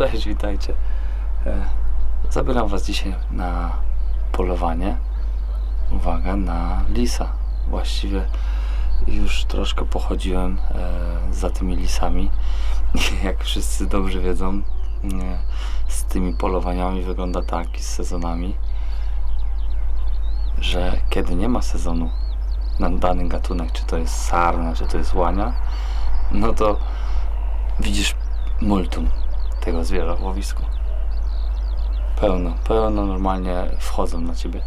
Cześć, witajcie. E, Zabieram Was dzisiaj na polowanie. Uwaga, na lisa. Właściwie już troszkę pochodziłem e, za tymi lisami. Jak wszyscy dobrze wiedzą, e, z tymi polowaniami wygląda tak i z sezonami, że kiedy nie ma sezonu na dany gatunek, czy to jest sarna, czy to jest łania, no to widzisz multum tego zwierza w łowisku. Pełno, pełno normalnie wchodzą na ciebie.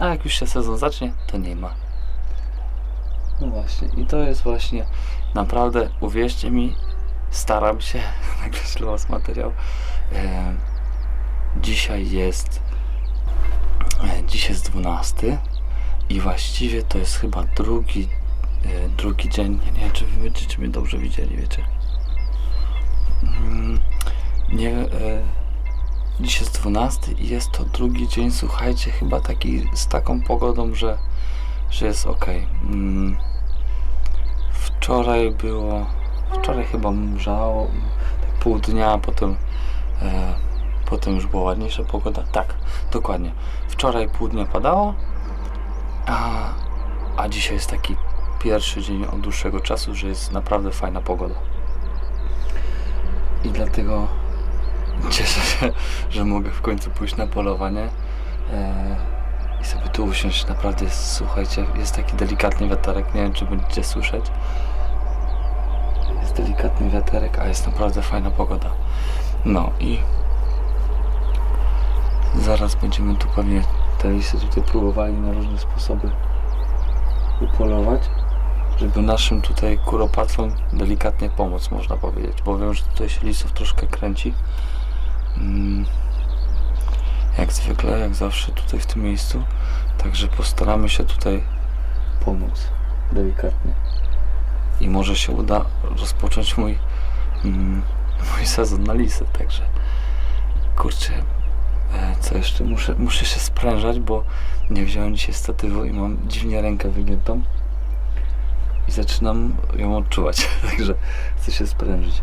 A jak już się sezon zacznie, to nie ma. No właśnie, i to jest właśnie naprawdę, uwierzcie mi, staram się nagrać dla Was materiał. E, dzisiaj jest e, dzisiaj jest 12 i właściwie to jest chyba drugi e, drugi dzień. Nie, wiem, czy wy będziecie mnie dobrze widzieli, wiecie. Mm, nie, e, dziś jest 12 i jest to drugi dzień, słuchajcie, chyba taki z taką pogodą, że, że jest ok. Mm, wczoraj było, wczoraj chyba mrzało, tak pół dnia, potem, e, potem już była ładniejsza pogoda. Tak, dokładnie. Wczoraj pół dnia padało, a, a dzisiaj jest taki pierwszy dzień od dłuższego czasu, że jest naprawdę fajna pogoda. I dlatego cieszę się, że mogę w końcu pójść na polowanie e, i sobie tu usiąść. Naprawdę jest, słuchajcie, jest taki delikatny wiaterek, nie wiem czy będziecie słyszeć. Jest delikatny wiaterek, a jest naprawdę fajna pogoda. No i zaraz będziemy tu pewnie te listy tutaj próbowali na różne sposoby upolować żeby naszym tutaj kuropatwom delikatnie pomóc, można powiedzieć, bo wiem, że tutaj się lisów troszkę kręci. Mm, jak zwykle, jak zawsze tutaj w tym miejscu. Także postaramy się tutaj pomóc delikatnie. I może się uda rozpocząć mój, mm, mój sezon na lisy, także kurczę, e, co jeszcze? Muszę, muszę się sprężać, bo nie wziąłem dzisiaj statywu i mam dziwnie rękę wygiętą i zaczynam ją odczuwać, także chcę się sprężyć.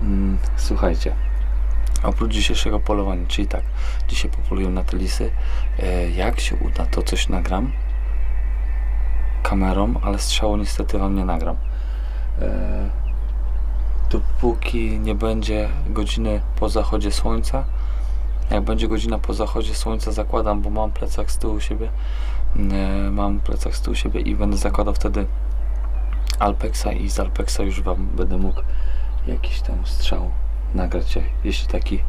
Mm, słuchajcie, oprócz dzisiejszego polowania, czyli tak, dzisiaj popoluję na te lisy, e, jak się uda, to coś nagram kamerą, ale strzału niestety wam nie nagram. E, dopóki nie będzie godziny po zachodzie słońca, jak będzie godzina po zachodzie słońca, zakładam, bo mam plecak z tyłu siebie, e, mam plecak z tyłu siebie i będę zakładał wtedy Alpexa i z Alpexa już Wam będę mógł jakiś tam strzał nagrać, jeśli taki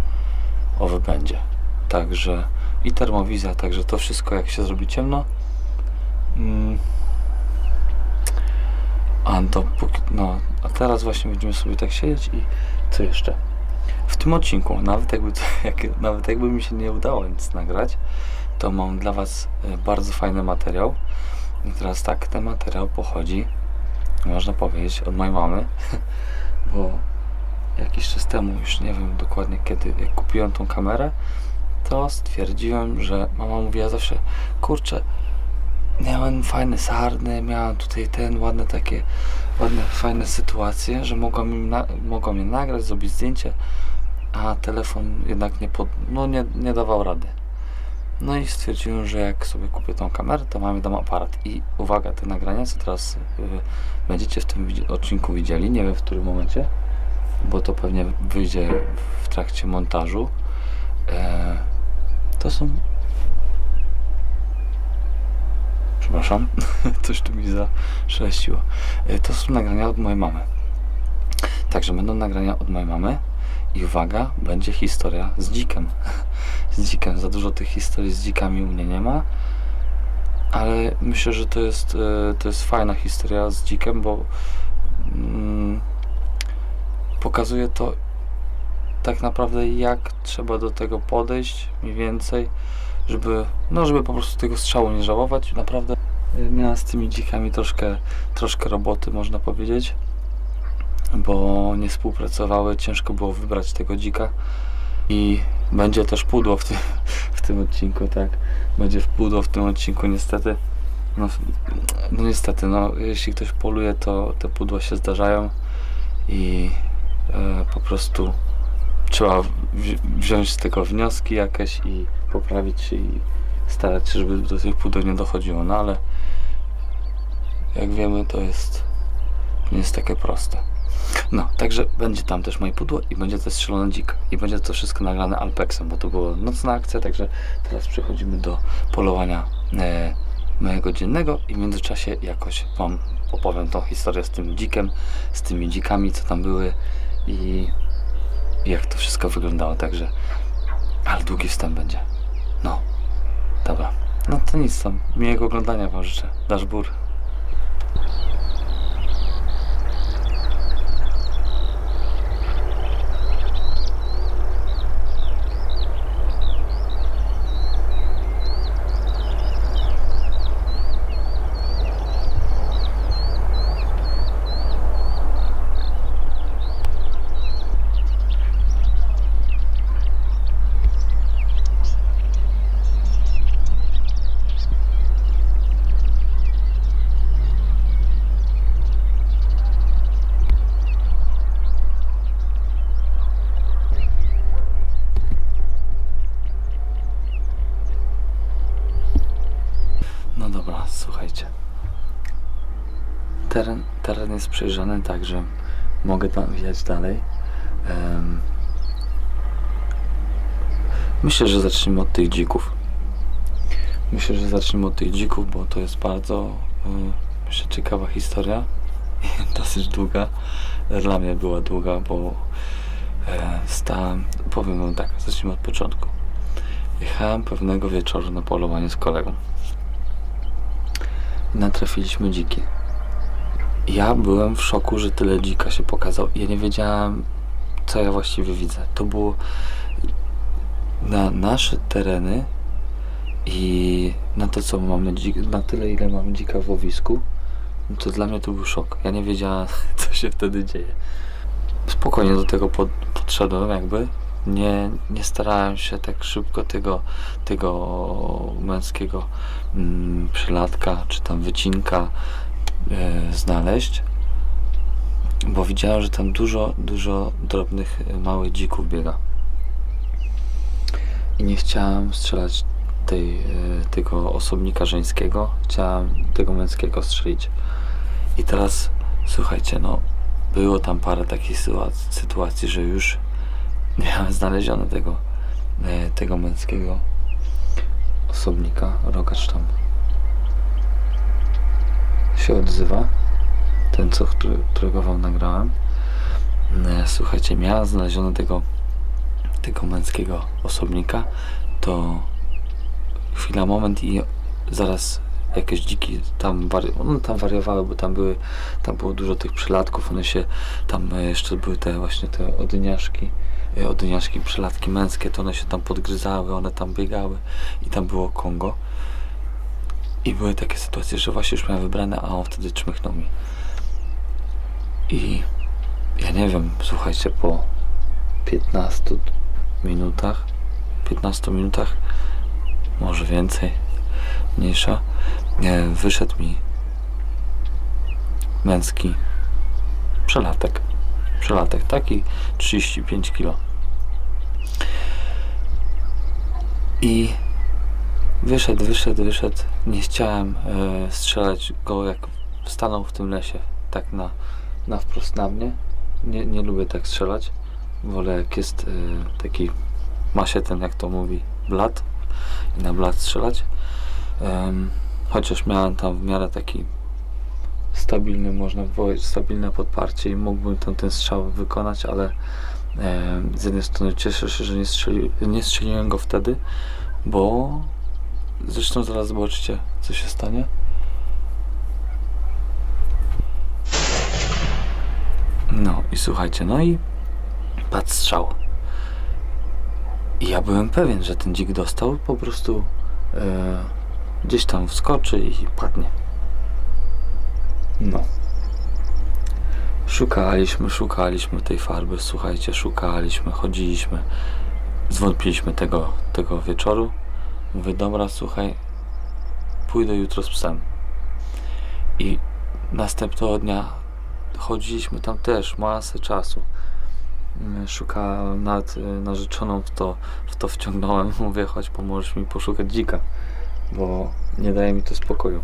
owy będzie. Także i termowizja, także to wszystko jak się zrobi ciemno. Mm. A, to, no, a teraz właśnie będziemy sobie tak siedzieć i co jeszcze? W tym odcinku, nawet jakby, jak, nawet jakby mi się nie udało nic nagrać, to mam dla Was e, bardzo fajny materiał. I teraz tak, ten materiał pochodzi można powiedzieć, od mojej mamy, bo jakiś czas temu, już nie wiem dokładnie kiedy, jak kupiłem tą kamerę, to stwierdziłem, że mama mówiła zawsze, kurczę, miałem fajne sarny, miałem tutaj ten, ładne takie, ładne, fajne sytuacje, że mogłam, im na, mogłam je nagrać, zrobić zdjęcie, a telefon jednak nie, pod, no nie, nie dawał rady. No i stwierdziłem, że jak sobie kupię tą kamerę, to mamy dom aparat. I uwaga, te nagrania, co teraz y, będziecie w tym odcinku widzieli, nie wiem w którym momencie, bo to pewnie wyjdzie w trakcie montażu. E, to są. Przepraszam, coś tu mi zaszeleściło. E, to są nagrania od mojej mamy. Także będą nagrania od mojej mamy. I uwaga, będzie historia z dzikiem. z dzikiem. Za dużo tych historii z dzikami u mnie nie ma. Ale myślę, że to jest, e, to jest fajna historia z dzikiem, bo mm, pokazuje to tak naprawdę jak trzeba do tego podejść mniej więcej, żeby, no żeby po prostu tego strzału nie żałować. Naprawdę e, miałem z tymi dzikami troszkę, troszkę roboty, można powiedzieć bo nie współpracowały, ciężko było wybrać tego dzika. I będzie też pudło w tym, w tym odcinku, tak, będzie pudło w tym odcinku niestety, no, no niestety, no jeśli ktoś poluje, to te pudła się zdarzają i po prostu trzeba wzi- wziąć z tego wnioski jakieś i poprawić się i starać się, żeby do tych pudeł nie dochodziło. No ale jak wiemy, to jest nie jest takie proste. No, także będzie tam też moje pudło i będzie też strzelone dzik. I będzie to wszystko nagrane Alpexem, bo to była nocna akcja, także teraz przechodzimy do polowania e, mojego dziennego i w międzyczasie jakoś Wam opowiem tą historię z tym dzikiem, z tymi dzikami, co tam były i, jak to wszystko wyglądało, także ale długi wstęp będzie. No, dobra. No to nic tam. Miłego oglądania Wam życzę. Dasz bór. No dobra, słuchajcie. Teren, teren jest przejrzany, także mogę tam wjechać dalej. Myślę, że zaczniemy od tych dzików. Myślę, że zaczniemy od tych dzików, bo to jest bardzo y, myślę, ciekawa historia. Dosyć długa. Dla mnie była długa, bo e, stałem, powiem wam tak, zacznijmy od początku. Jechałem pewnego wieczoru na polowanie z kolegą natrafiliśmy dziki. Ja byłem w szoku, że tyle dzika się pokazał. Ja nie wiedziałem, co ja właściwie widzę. To było na nasze tereny i na to, co mamy na tyle, ile mamy dzika w łowisku, no to dla mnie to był szok. Ja nie wiedziałem, co się wtedy dzieje. Spokojnie do tego pod, podszedłem, jakby. Nie, nie starałem się tak szybko tego, tego męskiego mm, przylatka czy tam wycinka znaleźć, bo widziałem, że tam dużo, dużo drobnych, e, małych dzików biega. I nie chciałem strzelać tej, e, tego osobnika żeńskiego, chciałem tego męskiego strzelić. I teraz słuchajcie, no było tam parę takich sytuacji, że już miałem znalezione tego, e, tego męskiego osobnika, rogacz tam się odzywa, ten co, którego wam nagrałem. E, Słuchajcie, miałem znalezione tego, tego męskiego osobnika, to chwila, moment i zaraz jakieś dziki tam, wari one tam wariowały, bo tam były, tam było dużo tych przylatków, one się, tam e, jeszcze były te właśnie te odyniaszki, e, odyniaszki, przylatki męskie, to one się tam podgryzały, one tam biegały i tam było Kongo. I były takie sytuacje, że właśnie już miałem wybrane, a on wtedy czmychnął mi. I ja nie wiem, słuchajcie, po 15 minutach, 15 minutach, może więcej, mniejsza, e, wyszedł mi męski przelatek. Przelatek taki 35 kg. I wyszedł, wyszedł, wyszedł. Nie chciałem e, strzelać go jak stanął w tym lesie, tak na, na wprost na mnie. Nie, nie lubię tak strzelać. Wolę jak jest e, taki, ma się ten, jak to mówi, blat i na blat strzelać. Em, chociaż miałem tam w miarę taki stabilny, można powiedzieć, stabilne podparcie i mógłbym tam ten strzał wykonać, ale z jednej strony cieszę się, że nie, strzeli, nie strzeliłem go wtedy, bo zresztą zaraz zobaczycie, co się stanie. No i słuchajcie, no i padł strzał. I ja byłem pewien, że ten dzik dostał, po prostu e, gdzieś tam wskoczy i padnie. No. Szukaliśmy, szukaliśmy tej farby, słuchajcie, szukaliśmy, chodziliśmy. Zwątpiliśmy tego, tego wieczoru. Mówię, dobra, słuchaj, pójdę jutro z psem. I następnego dnia chodziliśmy tam też masę czasu. mm, szukałem nad y, narzeczoną, w to, w to wciągnąłem. Mówię, chodź pomożesz mi poszukać dzika, bo nie daje mi to spokoju.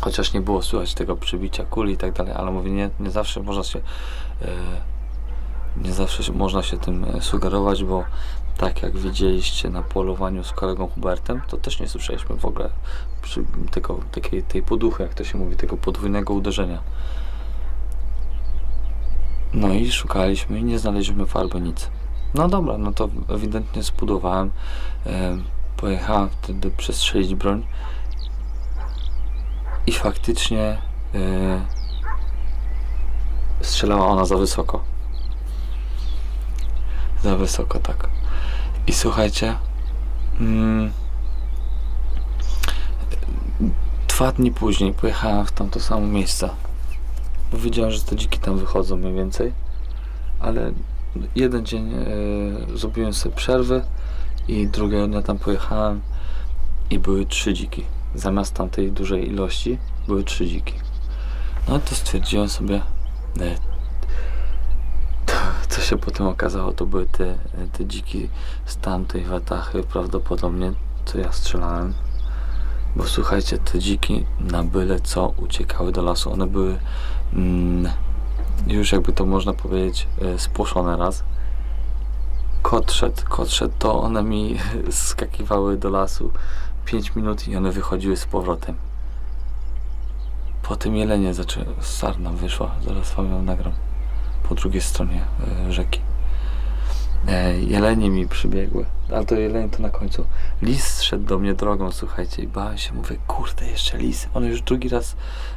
Chociaż nie było słychać tego przybicia kuli i tak dalej, ale mówię, nie, nie zawsze można się e, nie zawsze można się tym e, sugerować, bo tak jak widzieliście na polowaniu z kolegą Hubertem, to też nie słyszeliśmy w ogóle tego, takiej, tej poduchy, jak to się mówi, tego podwójnego uderzenia. No i szukaliśmy i nie znaleźliśmy farby, nic. No dobra, no to ewidentnie spudowałem. E, pojechałem wtedy przestrzelić broń i faktycznie e, strzelała ona za wysoko. Za wysoko, tak. I słuchajcie, mm, dwa dni później pojechałem w tamto samo miejsce. Bo wiedziałem, że te dziki tam wychodzą mniej więcej. Ale jeden dzień e, zrobiłem sobie przerwy i drugiego dnia tam pojechałem i były trzy dziki. Zamiast tamtej dużej ilości były trzy dziki. No to stwierdziłem sobie, co się potem okazało, to były te, te dziki z tamtej watachy, prawdopodobnie, co ja strzelałem. Bo słuchajcie, te dziki na byle co uciekały do lasu. One były mm, już jakby to można powiedzieć e, spłoszone raz. Kot szedł, kot szedł, to one mi skakiwały do lasu 5 minut i one wychodziły z powrotem. Potem jelenie zaczęły, sarna wyszła, zaraz wam ją nagram po drugiej stronie e, rzeki. E, jelenie mi przybiegły, ale to jelenie to na końcu. Lis szedł do mnie drogą, słuchajcie, i bałem się, mówię, kurde, jeszcze lis. One już drugi raz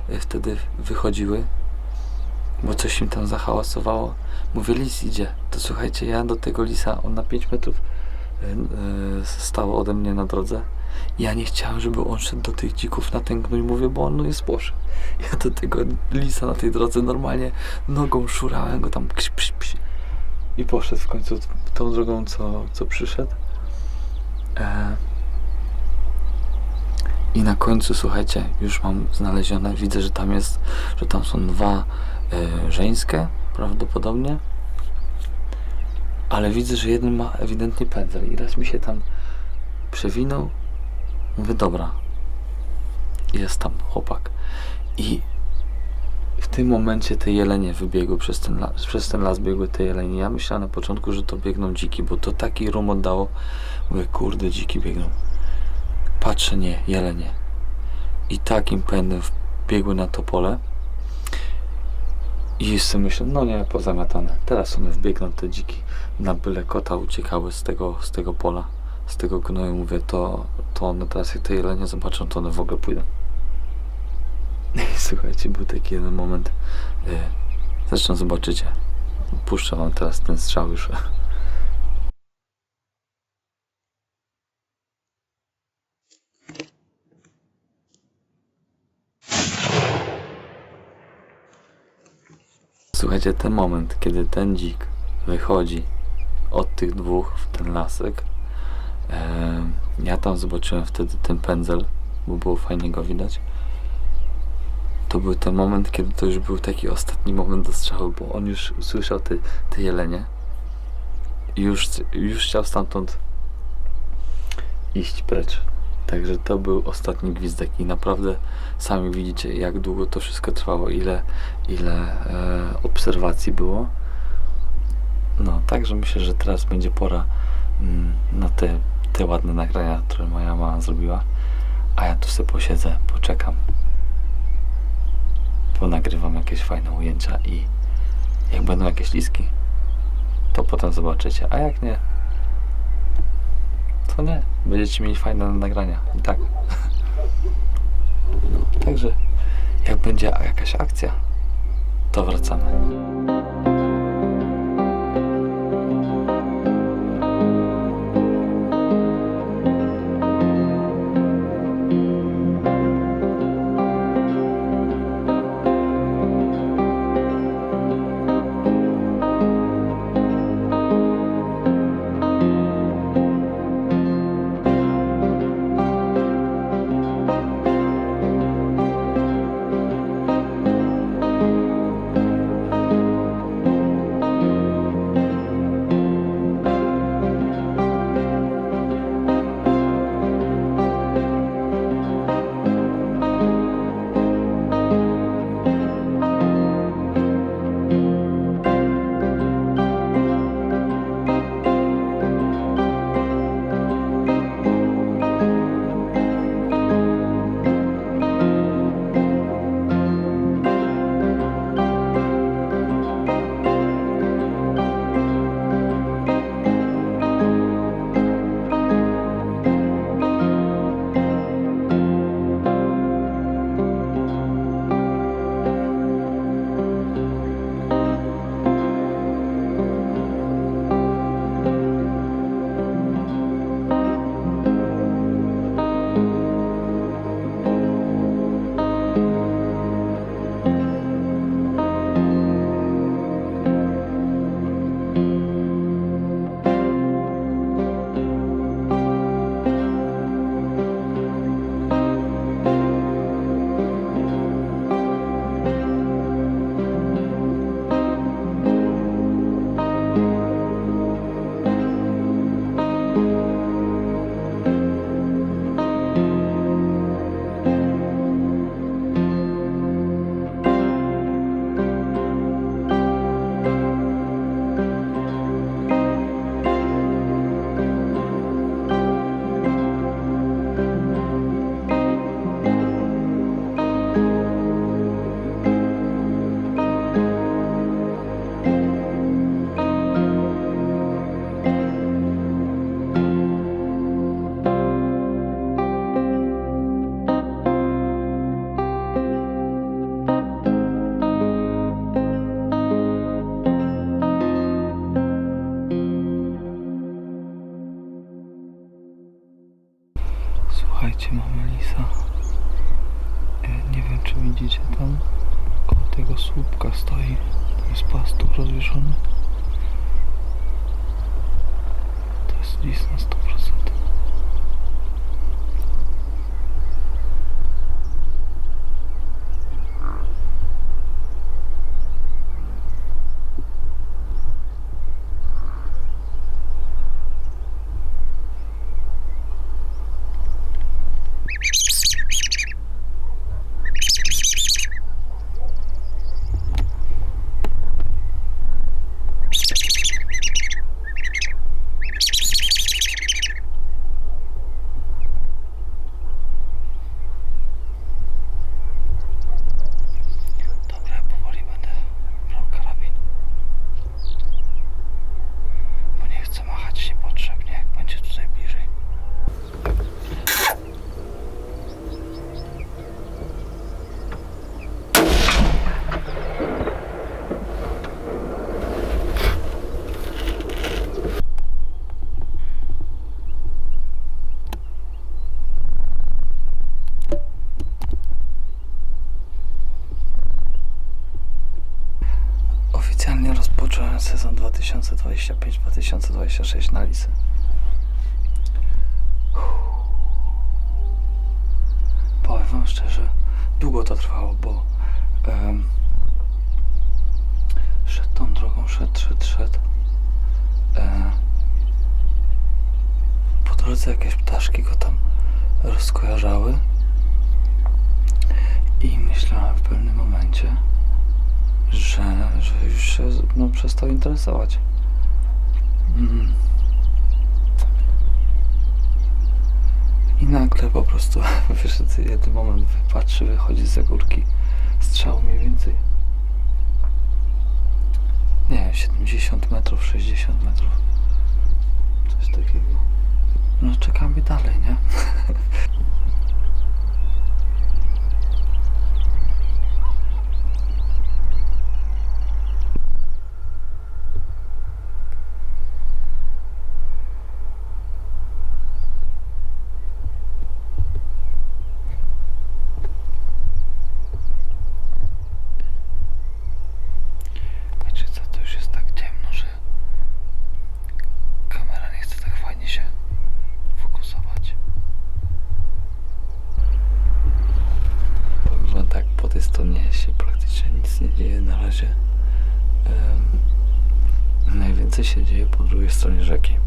e, wtedy wychodziły, bo coś im tam zahałasowało. Mówię, lis idzie. To słuchajcie, ja do tego lisa, on na 5 metrów stał ode mnie na drodze. Ja nie chciałem, żeby on szedł do tych dzików na gnój, mówię, bo on no jest poszedł. Ja do tego lisa na tej drodze normalnie nogą szurałem go tam kś, pś, pś. i poszedł w końcu tą drogą, co, co przyszedł. E... I na końcu, słuchajcie, już mam znalezione, widzę, że tam jest, że tam są dwa e, żeńskie, prawdopodobnie. Ale widzę, że jeden ma ewidentnie pędzel i raz mi się tam przewinął. Mówię, dobra, jest tam chłopak. I w tym momencie te jelenie wybiegły przez ten, las, przez ten las biegły te jelenie. Ja myślałem na początku, że to biegną dziki, bo to taki rum oddało. Mówię, kurde, dziki biegną. Patrzę, nie, jelenie. I takim pędem biegły na to pole. I jeszcze myślę, no nie, pozamiatane. Teraz one wbiegną, te dziki, na byle kota uciekały z tego, z tego pola, z tego gnoju. Mówię, to, to one teraz jak te jelenie zobaczą, to one w ogóle pójdą. I słuchajcie, był taki jeden moment. Yy, zresztą zobaczycie. Puszczę wam teraz ten strzał już. Słuchajcie, ten moment, kiedy ten dzik wychodzi od tych dwóch w ten lasek, ja tam zobaczyłem wtedy ten pędzel, bo było fajnie go widać. To był ten moment, kiedy to już był taki ostatni moment do strzału, bo on już usłyszał te, te jelenie i już, już chciał stamtąd iść precz. Także to był ostatni gwizdek i naprawdę sami widzicie jak długo to wszystko trwało, ile, ile e, obserwacji było. No, także myślę, że teraz będzie pora mm, na te, te ładne nagrania, które moja mama zrobiła. A ja tu sobie posiedzę, poczekam. Ponagrywam jakieś fajne ujęcia i jak będą jakieś liski, to potem zobaczycie. A jak nie, to nie. Będziecie mieli fajne nagrania. I tak. No, także jak będzie jakaś akcja, to wracamy. Słuchajcie, mama Lisa. E, Nie wiem, czy widzicie tam. Koło tego słupka stoi. Tam jest pastuch rozwieszony. To jest lis na 100%. Dobra, ja powoli będę brał karabin. Bo nie chcę machać niepotrzebnie, jak będzie tutaj bliżej. Oficjalnie rozpocząłem sezon 2025-2026 na Lisy. Powiem wam szczerze, długo to trwało, bo em, szedł tą drogą, szedł, szedł, szedł. E, po drodze jakieś ptaszki go tam rozkojarzały i myślałem w pewnym momencie, że, że już się no, przestał interesować. Mm. I nagle po prostu wyszedł jeden moment, patrzy, wychodzi z górki, strzał mniej więcej. Nie wiem, 70 metrów, 60 metrów. Coś takiego. No czekamy dalej, nie? Wiecie co, to już jest tak ciemno, że kamera nie chce tak fajnie się fokusować. Powiem wam tak, po tej stronie się praktycznie nic nie dzieje na razie. Em, najwięcej się dzieje po drugiej stronie rzeki.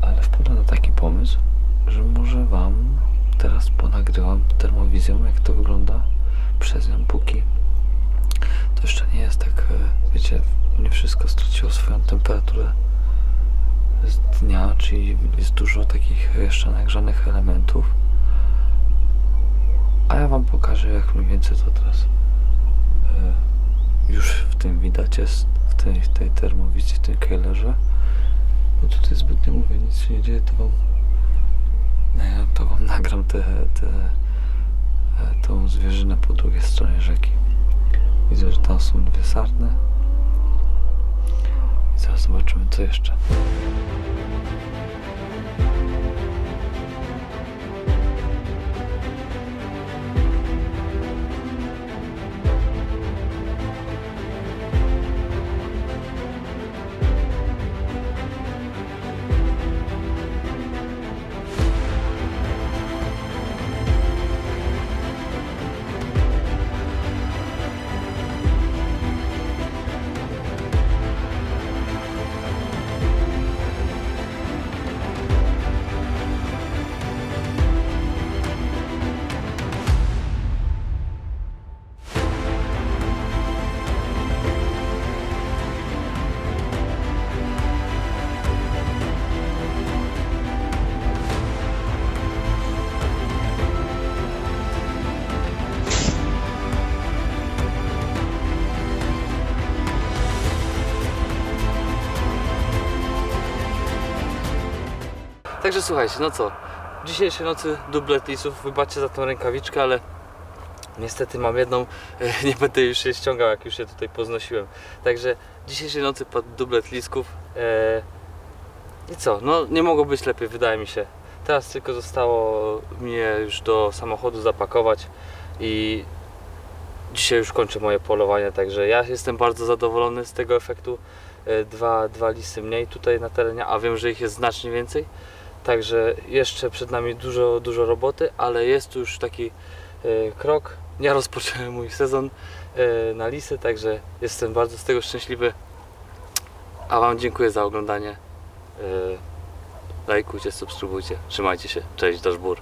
Ale wpadłem na taki pomysł, że może wam teraz ponagrywam termowizją, jak to wygląda przez nią, póki to jeszcze nie jest tak, e, wiecie, nie wszystko straciło swoją temperaturę z dnia, czyli jest dużo takich jeszcze nagrzanych elementów. A ja wam pokażę, jak mniej więcej to teraz e, już w tym widać jest, w tej, w tej termowizji, w tym kejlerze. Bo tutaj zbytnio mówię, nic się nie dzieje, to wam nie, to wam nagram te, te, e, tą zwierzynę po drugiej stronie rzeki. Widzę, że tam są dwie sarny. I zaraz zobaczymy, co jeszcze. Także słuchajcie, no co? Dzisiejszej nocy dublet lisów, wybaczcie za tą rękawiczkę, ale niestety mam jedną, e, nie będę już się ściągał, jak już się tutaj poznosiłem. Także dzisiejszej nocy padł dublet lisków. E, I co? No nie mogło być lepiej, wydaje mi się. Teraz tylko zostało mnie już do samochodu zapakować i dzisiaj już kończę moje polowanie, także ja jestem bardzo zadowolony z tego efektu. E, Dwa, dwa lisy mniej tutaj na terenie, a wiem, że ich jest znacznie więcej. Także jeszcze przed nami dużo, dużo roboty, ale jest już taki e, krok. Ja rozpocząłem mój sezon e, na lisy, także jestem bardzo z tego szczęśliwy. A Wam dziękuję za oglądanie. E, Lajkujcie, subskrybujcie. Trzymajcie się. Cześć, Daszbur.